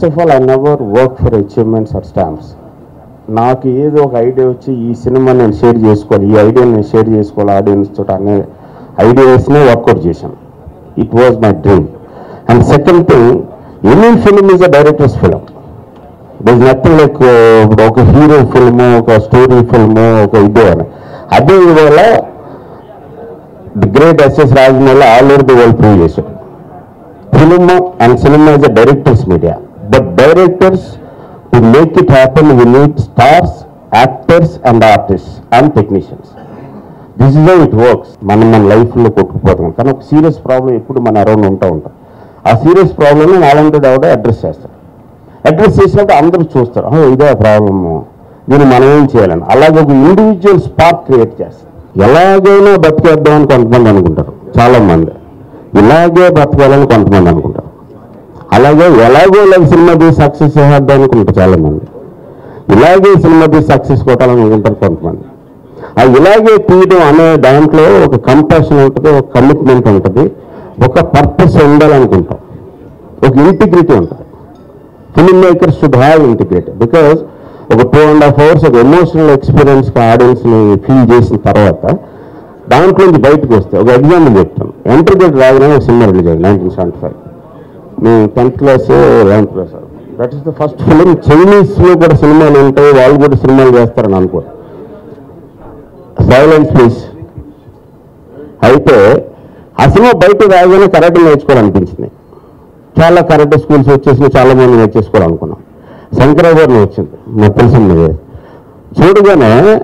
First of all I never work for achievements or stamps నాకు ఏదో ఒక idea వచ్చి ఈ సినిమా నేను షేర్ చేసుకోవాలి ఈ ఐడియా నేను షేర్ చేసుకోవాలి ఆడియన్స్ తోటి అనే ఐడియాస్నే వర్కౌట్ చేశాను. It was my dream and second thing any film is a director's film this nothing like ఇప్పుడు ఒక హీరో ఫిల్ము ఒక స్టోరీ ఫిల్మ్ ఒక ఇదే అని అదే ఇవాళ the great SS Rajamouli all over the world prove చేశాడు film and cinema is a director's media but directors to make it happen we need stars actors and artist and technicians this is it works మనం మన లైఫ్లో కొట్టుకుపోతాం. కానీ ఒక serious problem ఎప్పుడు మన around ఉంటూ ఉంటాం. ఆ సీరియస్ ప్రాబ్లమ్ని నాలంటే ఆవిడ అడ్రస్ చేస్తారు అడ్రస్ చేసినప్పుడు అందరూ చూస్తారు. ఇదే ప్రాబ్లము దీన్ని మనం ఏం చేయాలని? అలాగే ఒక ఇండివిజువల్ స్పాట్ క్రియేట్ చేస్తారు. ఎలాగైనా బతికేద్దామని కొంతమంది అనుకుంటారు. చాలా మంది ఇలాగే బతకాలని కొంతమంది అనుకుంటారు. అలాగే ఎలాగో ఇలాగ సినిమా తీసి సక్సెస్ చేద్దాం అనుకుంటారు చాలా మంది ఇలాగే సినిమా తీసి సక్సెస్ కొట్టాలని అనుకుంటారు కొంతమంది. ఆ ఇలాగే తీయడం అనే దాంట్లో ఒక కంపాషన్ ఉంటుంది ఒక కమిట్మెంట్ ఉంటుంది ఒక పర్పస్ ఉండాలనుకుంటాం. ఒక ఇంటిగ్రిటీ ఉంటుంది. Film makers should have integrity because ఒక టూ అండ్ హాఫ్ అవర్స్ ఒక ఎమోషనల్ ఎక్స్పీరియన్స్ ఆడియన్స్ని ఫీల్ చేసిన తర్వాత దాంట్లో నుంచి బయటకు వస్తే ఒక ఎగ్జాంపుల్ చెప్తాను. ఎంటర్ గేట్ రాగానే ఒక సినిమా రిలీజ్ అయింది నైన్టీన్ సెవెంటీ ఫైవ్ మేము tenth class eleventh class that is the first film చైనీస్లో కూడా సినిమాలు ఉంటాయి వాళ్ళు కూడా సినిమాలు చేస్తారని అనుకో సైలెన్స్ ప్లీజ్ అయితే ఆ సినిమా బయట రాగానే కరాటే నేర్చుకోవాలనిపించింది. చాలా కరాటే స్కూల్స్ వచ్చేసి చాలా మంది నేర్చేసుకోవాలనుకున్నాం. శంకరాభరణం వచ్చింది నాకు తెలిసింది చూడగానే